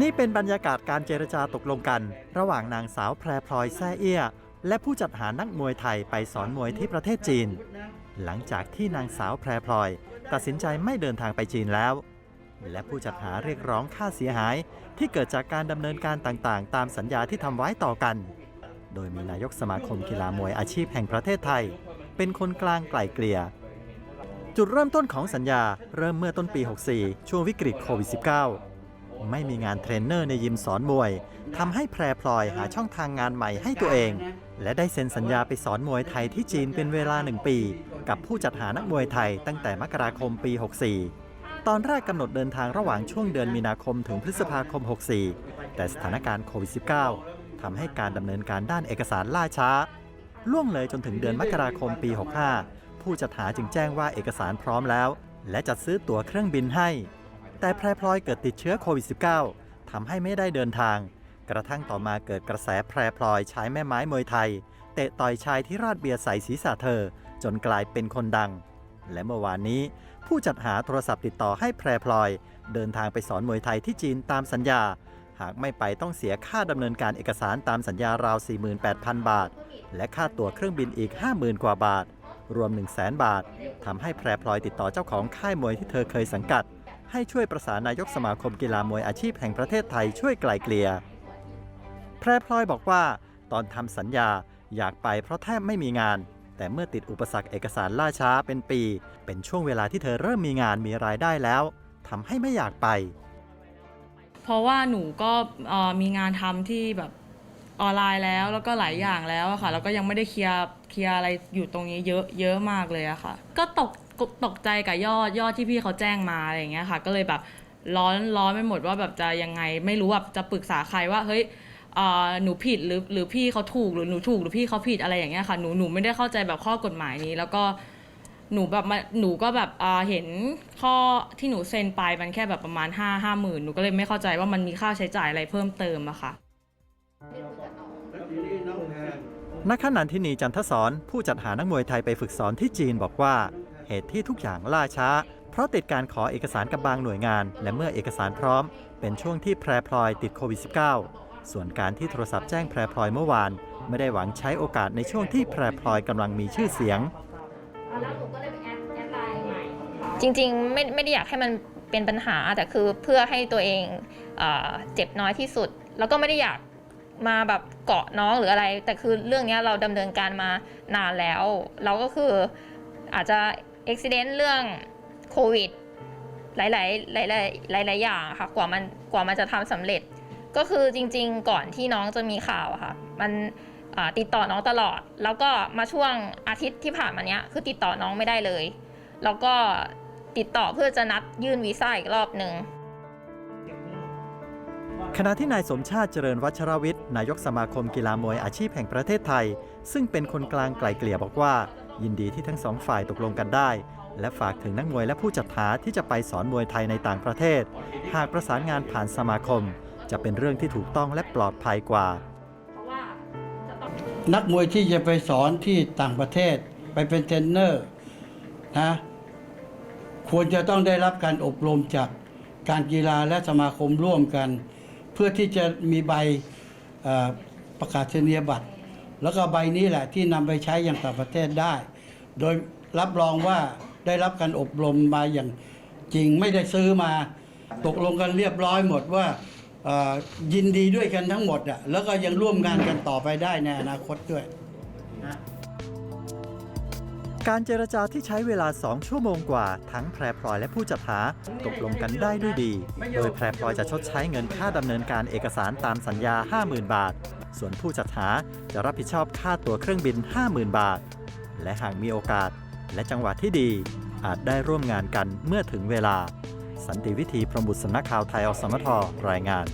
นี่เป็นบรรยากาศการเจรจาตกลงกัน ระหว่างนางสาวแพรพลอยแซ่เอี้ย และผู้จัดหานักมวยไทยไปสอนมวยที่ประเทศจีน หลังจากที่นางสาวแพรพลอย ตัดสินใจไม่เดินทางไปจีนแล้ว และผู้จัดหาเรียกร้องค่าเสียหายที่เกิดจากการดำเนินการต่างๆ ตามสัญญาที่ทำไว้ต่อกัน โดยมีนายกสมาคมกีฬามวยอาชีพแห่งประเทศไทย เป็นคนกลางไกล่เกลี่ยจุดเริ่มต้นของสัญญาเริ่มเมื่อต้นปี 64 ช่วงวิกฤตโควิด -19 ไม่มีงานเทรนเนอร์ในยิมสอนมวยทำให้แพรพลอยหาช่องทางงานใหม่ให้ตัวเอง และได้เซ็นสัญญาไปสอนมวยไทยที่จีนเป็นเวลาหนึ่งปี กับผู้จัดหานักมวยไทยตั้งแต่มกราคมปี 64 ตอนแรกกำหนดเดินทางระหว่างช่วงเดือนมีนาคมถึงพฤษภาคม 64 แต่สถานการณ์โควิด -19 ทำให้การดำเนินการด้านเอกสารล่าช้า ล่วงเลยจนถึงเดือนมกราคมปี 65 ผู้จัดหาจึงแจ้งว่าเอกสารพร้อมแล้ว และจัดซื้อตั๋วเครื่องบินให้ แต่แพรพลอยเกิดติดเชื้อโควิด -19 ทำให้ไม่ได้เดินทาง กระทั่งต่อมาเกิดกระแสแพรพลอยใช้แม่ไม้มวยไทย เตะต่อยชายที่ราดเบียร์ใส่ศีรษะเธอ จนกลายเป็นคนดัง และเมื่อวานนี้ ผู้จัดหาโทรศัพท์ติดต่อให้แพรพลอย เดินทางไปสอนมวยไทยที่จีนตามสัญญา หากไม่ไปต้องเสียค่าดำเนินการเอกสารตามสัญญาราว 48,000 บาท และค่าตั๋วเครื่องบินอีก 50,000 กว่าบาท รวม 100,000 บาททำให้แพรพลอยติดต่อเจ้าของค่ายมวยที่เธอเคยสังกัด ให้ช่วยประสานนายกสมาคมกีฬามวยอาชีพแห่งประเทศไทยช่วยไกลเกลี่ยแพรพลอยบอกว่า ตอนทำสัญญาอยากไปเพราะแทบไม่มีงาน แต่เมื่อติดอุปสรรคเอกสารล่าช้าเป็นปี เป็นช่วงเวลาที่เธอเริ่มมีงานมีรายได้แล้วทำให้ไม่อยากไป เพราะว่าหนูก็มีงานทำที่แบบออนไลน์แล้วแล้วก็หลายอย่างแล้วค่ะแล้วก็ยังไม่ได้เคลียร์เคลียร์อะไรอยู่ตรงนี้เยอะเยอะมากเลยอะค่ะ ก็ตก ตกใจกับยอดยอดที่พี่เขาแจ้งมาอะไรอย่างเงี้ยค่ะ ก็เลยแบบร้อนร้อนไปหมดว่าแบบจะยังไงไม่รู้แบบจะปรึกษาใครว่าเฮ้ยหนูผิดหรือหรือพี่เขาถูกหรือหนูถูกหรือพี่เขาผิดอะไรอย่างเงี้ยค่ะหนูหนูไม่ได้เข้าใจแบบข้อกฎหมายนี้ แล้วก็หนูแบบมาหนูก็แบบเห็นข้อที่หนูเซ็นไปมันแค่แบบประมาณ5้าห้าหมื่นหนูก็เลยไม่เข้าใจว่ามันมีค่าใช้จ่ายอะไรเพิ่มเติมอะค่ะนักขนันทินีจันทศรผู้จัดหานักมวยไทยไปฝึกสอนที่จีนบอกว่า เหตุที่ทุกอย่างล่าช้า เพราะติดการขอเอกสารกับบางหน่วยงาน และเมื่อเอกสารพร้อม เป็นช่วงที่แพรพลอยติดโควิด -19 ส่วนการที่โทรศัพท์แจ้งแพรพลอยเมื่อวาน ไม่ได้หวังใช้โอกาสในช่วงที่แพรพลอยกำลังมีชื่อเสียง จริงๆ ไม่ไม่ได้อยากให้มันเป็นปัญหาแต่คือเพื่อให้ตัวเองเอเจ็บน้อยที่สุด แล้วก็ไม่ได้อยากมาแบบเกาะน้องหรืออะไร แต่คือเรื่องนี้เราดำเนินการมานานแล้ว เราก็คืออาจจะ อุบิเหตุเรื่องโควิด หลายๆหลายๆหลายๆอย่างค่ะกว่ามันกว่ามันจะทำสำเร็จ ก็คือจริง ๆ ก่อนที่น้องจะมีข่าวค่ะ มันติดต่อน้องตลอด แล้วก็มาช่วงอาทิตย์ที่ผ่านมาเนี้ยคือติดต่อน้องไม่ได้เลย แล้วก็ติดต่อเพื่อจะนัดยื่นวีซ่าอีกรอบหนึ่งขณะที่นายสมชาติเจริญวัชรวิทย์นายกสมาคมกีฬามวยอาชีพแห่งประเทศไทย ซึ่งเป็นคนกลางไกล่เกลี่ยบอกว่า ยินดีที่ทั้งสองฝ่ายตกลงกันได้ และฝากถึงนักมวยและผู้จัดหาที่จะไปสอนมวยไทยในต่างประเทศ หากประสานงานผ่านสมาคม จะเป็นเรื่องที่ถูกต้องและปลอดภัยกว่า นักมวยที่จะไปสอนที่ต่างประเทศ ไปเป็นเทรนเนอร์นะควรจะต้องได้รับการอบรมจากการกีฬาและสมาคมร่วมกัน เพื่อที่จะมีใบประกาศนียบัตร แล้วก็ใบนี้แหละที่นำไปใช้อย่างต่างประเทศได้ โดยรับรองว่าได้รับการอบรมมาอย่างจริงไม่ได้ซื้อมา ตกลงกันเรียบร้อยหมดว่ายินดีด้วยกันทั้งหมดอะแล้วก็ยังร่วมงานกันต่อไปได้ในอนาคตด้วย การเจรจาที่ใช้เวลา 2 ชั่วโมงกว่า ทั้งแพรพลอยและผู้จัดหาตกลงกันได้ด้วยดี โดยแพรพลอยจะชดใช้เงินค่าดำเนินการเอกสารตามสัญญา 50,000 บาท ส่วนผู้จัดหาจะรับผิดชอบค่าตั๋วเครื่องบิน 50,000 บาท และหากมีโอกาสและจังหวะที่ดี อาจได้ร่วมงานกันเมื่อถึงเวลา สันติวิธีพรมบุตรสำนักข่าวไทยอสมทรายงาน